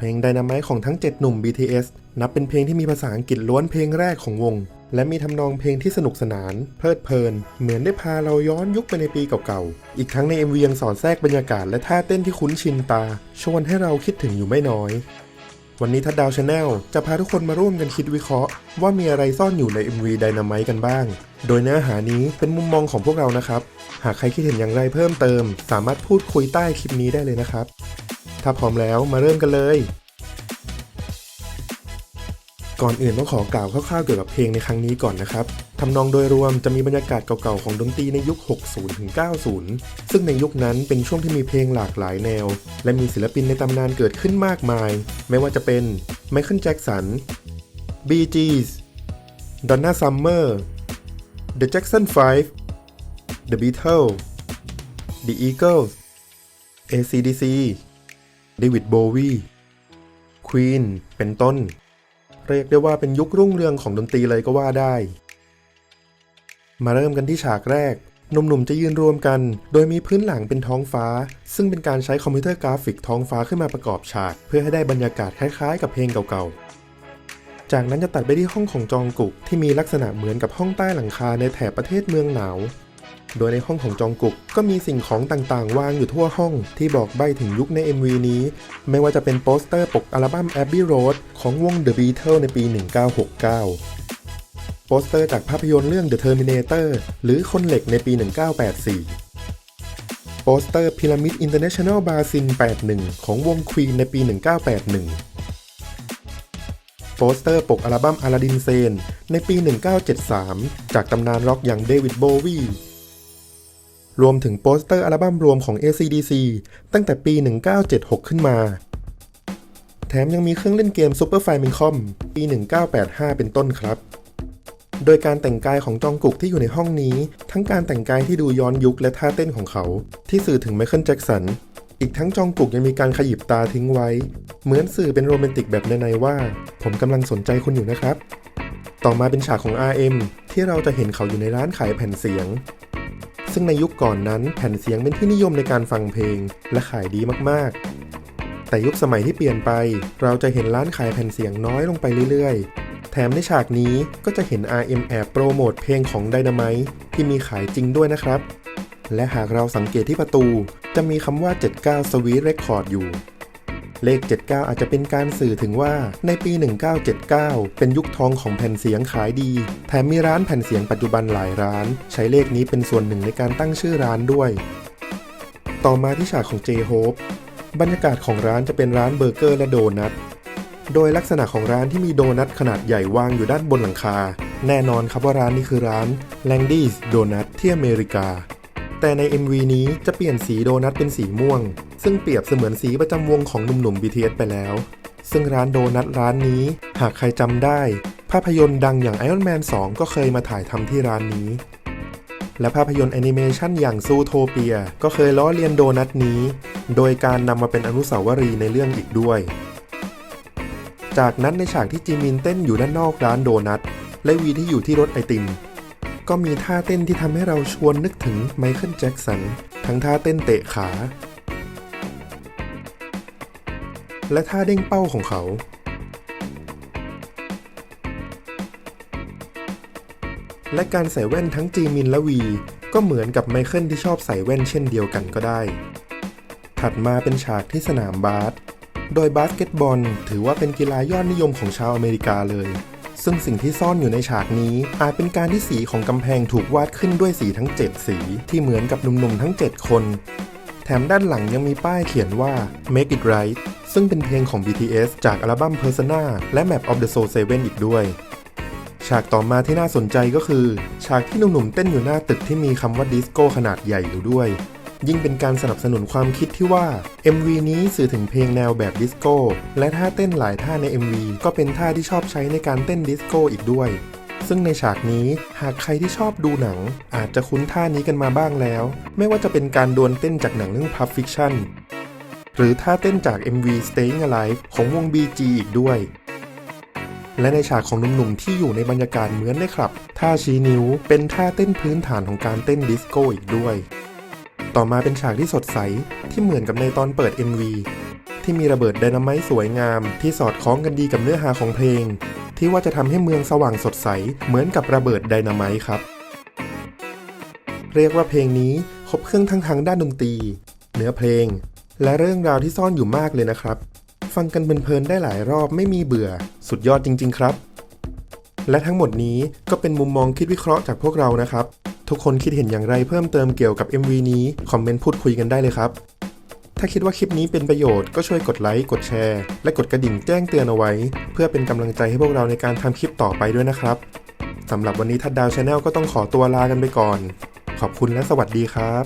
เพลง Dynamite ของทั้ง 7 หนุ่ม BTS นับเป็นเพลงที่มีภาษาอังกฤษล้วนเพลงแรกของวง และมีทำนองเพลงที่สนุกสนาน เพลิดเพลิน เหมือนได้พาเราย้อนยุคไปในปีเก่าๆ อีกทั้งใน MV ยังสอดแทรกบรรยากาศและท่าเต้นที่คุ้นชินตา ชวนให้เราคิดถึงอยู่ไม่น้อย วันนี้ทัดดาวชาแนลจะพาทุกคนมาร่วมกันคิดวิเคราะห์ ว่ามีอะไรซ่อนอยู่ใน MV Dynamite กันบ้าง โดยเนื้อหานี้เป็นมุมมองของพวกเรานะครับ หากใครคิดเห็นอย่างไรเพิ่มเติม สามารถพูดคุยใต้คลิปนี้ได้เลยนะครับ ถ้าพร้อมแล้วมาเริ่มกันเลย ก่อนอื่นต้องขอกล่าวคร่าวๆเกี่ยวกับเพลงในครั้งนี้ก่อนนะครับทำนองโดยรวมจะมีบรรยากาศเก่าๆของดนตรีในยุค 60 ถึง 90 ซึ่งในยุคนั้นเป็นช่วงที่มีเพลงหลากหลายแนว และมีศิลปินในตำนานเกิดขึ้นมากมาย ไม่ว่าจะเป็นไมเคิลแจ็กสัน Bee Gees Donna Summer The Jackson 5 The Beatles The Eagles ACDC David Bowie Queen เป็นต้น เรียกได้ว่าเป็นยุครุ่งเรืองของดนตรีเลยก็ว่าได้ มาเริ่มกันที่ฉากแรกหนุ่มๆจะยืนรวมกัน โดยมีพื้นหลังเป็นท้องฟ้า ซึ่งเป็นการใช้คอมพิวเตอร์กราฟิกท้องฟ้าขึ้นมาประกอบฉาก เพื่อให้ได้บรรยากาศคล้ายๆ กับเพลงเก่าๆ จากนั้นจะตัดไปที่ห้องของจองกุกที่มีลักษณะเหมือนกับห้องใต้หลังคาในแถบประเทศเมืองหนาว โดยในห้องของจองกุกก็มีสิ่งของต่างๆ วางอยู่ทั่วห้องที่บอกใบ้ถึงยุคใน MV นี้ ไม่ว่าจะเป็นโปสเตอร์ปกอัลบั้ม Abbey Road ของวง The Beatles ในปี 1969 โปสเตอร์จากภาพยนตร์เรื่อง The Terminator หรือคนเหล็กในปี 1984โปสเตอร์ Pyramid International Basin 81 ของวง Queen ในปี 1981 โปสเตอร์ปกอัลบั้ม Aladdin Sane ในปี 1973 จากตำนานร็อกอย่างเดวิดโบวี รวมถึงโปสเตอร์อัลบั้มรวมของ ACDC ตั้งแต่ปี 1976 ขึ้นมา แถมยังมีเครื่องเล่นเกม Super Famicom ปี 1985 เป็นต้นครับ โดยการแต่งกายของจองกุกที่อยู่ในห้องนี้ ทั้งการแต่งกายที่ดูย้อนยุคและท่าเต้นของเขา ที่สื่อถึงไมเคิลแจ็กสัน อีกทั้งจองกุกยังมีการขยิบตาทิ้งไว้ เหมือนสื่อเป็นโรแมนติกแบบในๆว่า ผมกำลังสนใจคุณอยู่นะครับ ต่อมาเป็นฉากของ RM ที่เราจะเห็นเขาอยู่ในร้านขายแผ่นเสียง ซึ่งในยุคก่อนนั้นแผ่นเสียงเป็นที่นิยมในการฟังเพลง และขายดีมากๆ แต่ยุคสมัยที่เปลี่ยนไป เราจะเห็นร้านขายแผ่นเสียงน้อยลงไปเรื่อยๆ แถมในฉากนี้ก็จะเห็น RM แอบโปรโมทเพลงของ Dynamite ที่มีขายจริงด้วยนะครับ และหากเราสังเกตที่ประตู จะมีคำว่า 79 Sweet Record อยู่ เลข 79 อาจจะเป็นการสื่อถึงว่าในปี 1979 เป็นยุคทองของแผ่นเสียงขายดี แถมมีร้านแผ่นเสียงปัจจุบันหลายร้าน ใช้เลขนี้เป็นส่วนหนึ่งในการตั้งชื่อร้านด้วย ต่อมาที่ฉากของ J-Hope บรรยากาศของร้านจะเป็นร้านเบอร์เกอร์และโดนัท โดยลักษณะของร้านที่มีโดนัทขนาดใหญ่วางอยู่ด้านบนหลังคา แน่นอนครับว่าร้านนี้คือร้าน Landy's Donut ที่อเมริกา แต่ใน MV นี้จะเปลี่ยนสีโดนัทเป็นสีม่วง ซึ่งเปรียบเสมือนสีประจำวงของหนุ่มๆ BTS ไปแล้ว ซึ่งร้านโดนัทร้านนี้ หากใครจำได้ ภาพยนตร์ดังอย่าง Iron Man 2 ก็เคยมาถ่ายทำที่ร้านนี้ และภาพยนตร์แอนิเมชันอย่างซูโทเปีย ก็เคยล้อเลียนโดนัทนี้ โดยการนำมาเป็นอนุสาวรีย์ในเรื่องอีกด้วย จากนั้นในฉากที่จิมินเต้นอยู่ด้านนอกร้านโดนัทและวีที่อยู่ที่รถไอติมก็มีท่าเต้นที่ทำให้เราชวนนึกถึงไมเคิลแจ็กสัน ทั้งท่าเต้นเตะขา และท่าเด้งเป้าของเขา และการใส่แว่นทั้งจีมินและวี ก็เหมือนกับไมเคิลที่ชอบใส่แว่นเช่นเดียวกันก็ได้ ถัดมาเป็นฉากที่สนามบาส โดยบาสเกตบอล ถือว่าเป็นกีฬายอดนิยมของชาวอเมริกาเลยซึ่งสิ่งที่ซ่อนอยู่ในฉากนี้ อาจเป็นการที่สีของกำแพงถูกวาดขึ้นด้วยสีทั้ง 7 สีที่เหมือนกับหนุ่มๆทั้ง 7 คน แถมด้านหลังยังมีป้ายเขียนว่า Make It Right ซึ่งเป็นเพลงของ BTS จากอัลบั้ม Persona และ Map of the Soul 7 อีกด้วย ฉากต่อมาที่น่าสนใจก็คือ ฉากที่หนุ่มๆเต้นอยู่หน้าตึกที่มีคำว่าดิสโก้ขนาดใหญ่อยู่ด้วย ยิ่งเป็นการสนับสนุนความคิดที่ว่า MV นี้สื่อถึงเพลงแนวแบบดิสโก้ และท่าเต้นหลายท่าใน MV ก็เป็นท่าที่ชอบใช้ในการเต้นดิสโก้อีกด้วยซึ่งในฉากนี้หากใครที่ชอบดูหนัง อาจจะคุ้นท่านี้กันมาบ้างแล้ว ไม่ว่าจะเป็นการดวลเต้นจากหนังเรื่อง Pulp Fiction หรือท่าเต้นจาก MV Staying Alive ของวง BG อีกด้วย และในฉากของหนุ่มๆที่อยู่ในบรรยากาศเหมือนในคลับ ท่าชี้นิ้วเป็นท่าเต้นพื้นฐานของการเต้นดิสโก้อีกด้วย ต่อมาเป็นฉากที่สดใสที่เหมือนกับในตอนเปิด MV ที่ที่มีระเบิดไดนาไมต์สวยงาม ที่สอดคล้องกันดีกับเนื้อหาของเพลง ที่ว่าจะทำให้เมืองสว่างสดใส เหมือนกับระเบิดไดนาไมต์ครับ เรียกว่าเพลงนี้ครบเครื่องทั้งทางด้านดนตรี เนื้อเพลง และเรื่องราวที่ซ่อนอยู่มากเลยนะครับ ฟังกันเพลินๆได้หลายรอบไม่มีเบื่อ สุดยอดจริง ๆ ครับ และทั้งหมดนี้ก็เป็นมุมมองคิดวิเคราะห์จากพวกเรานะครับ ทุกคนคิดเห็นอย่างไรเพิ่มเติมเกี่ยวกับ MV นี้ คอมเมนต์พูดคุยกันได้เลยครับ ถ้าคิดว่าคลิปนี้เป็นประโยชน์ก็ช่วยกดไลค์กดแชร์ และกดกระดิ่งแจ้งเตือนเอาไว้ เพื่อเป็นกำลังใจให้พวกเราในการทำคลิปต่อไปด้วยนะครับสำหรับวันนี้ทัดดาวชาแนลก็ต้องขอตัวลากันไปก่อน ขอบคุณและสวัสดีครับ